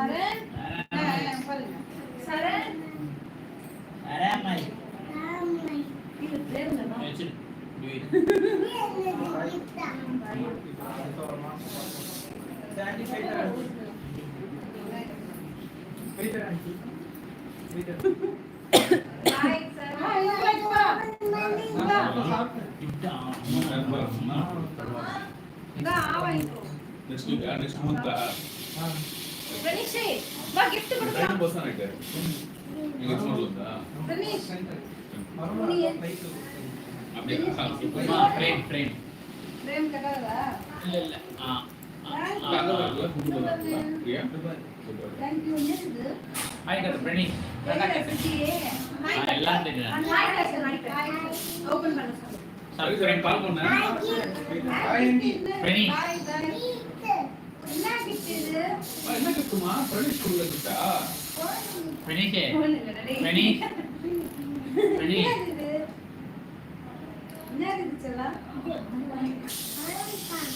சரண் சரண் இது பேர் என்ன? கணேஷே வா gift கொடுக்கலாம். கணேஷ் என்ன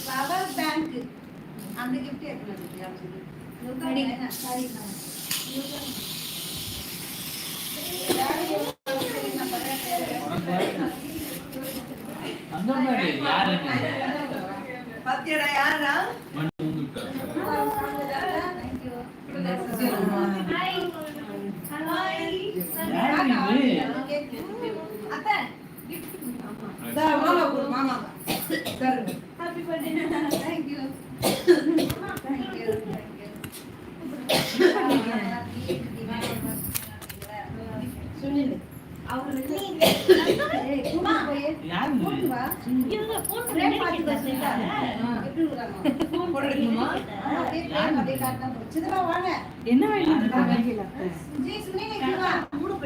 பவர் பேங்க் அந்த கிஃப்ட் பத்தியடா யாரா மாமா கொடு மாமா. Happy birthday thank you thank you thank you Sunil வாங்க. என்ன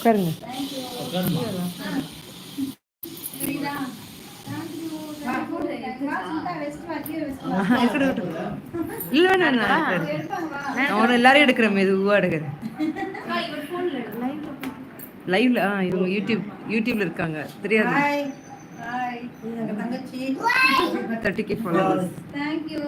உட்காருங்க. இல்ல நான் எல்லாரும் எடுக்கிறேன் மெதுவா எடுக்கிறேன். லைவ்ல ஆ இவங்க யூடியூப் யூடியூப்ல இருக்காங்க. தெரியாது? Thirty K followers thank you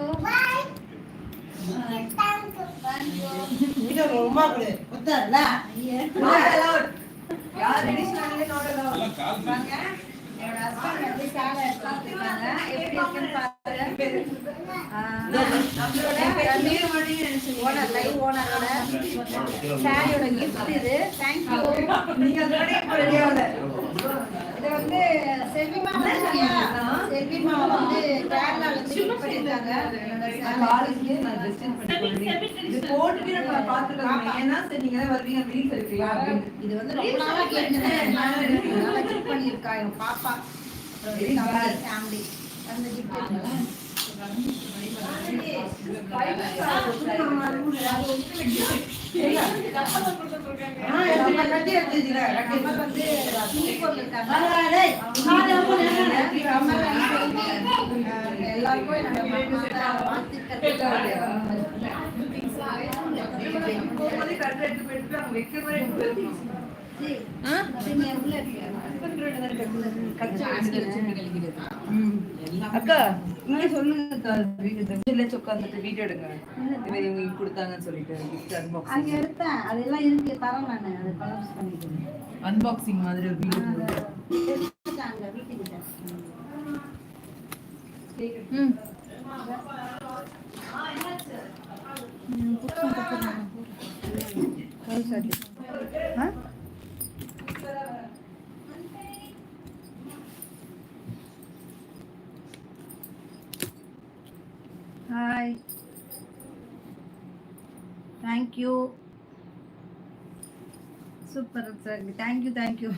யார் அடிஷனல் நோட் அலவுட் வாங்க. என்னோட ஹஸ்பண்ட் வந்து சேலை எடுத்துருக்காங்க எப்படி இருக்குன்னு பாருங்க. ஓனர் லைவ் ஓனரோட சாரியோட gift இது. தேங்க் யூ நீங்க இது வந்து செல்விமா? செல்விமா வந்து கேரளால இருந்து gift பண்ணிருக்காங்க இது வந்து ரொம்ப நாளா கேட்டுருந்தேன் நல்லா gift பண்ணிருக்கா எங்க பாப்பா ஃபேமிலி அந்த அக்கா இங்க சொல்லுங்க உட்காந்துட்டு வீடியோ எடுங்க. இது மாதிரி இவங்க கொடுத்தாங்கன்னு சொல்லிட்டு அங்க எடுத்தேன். அதெல்லாம் இருக்கு தரேன் நான். அதை அன்பாக்சிங் மாதிரி ஒரு video ah hi thank you super sir thank you thank you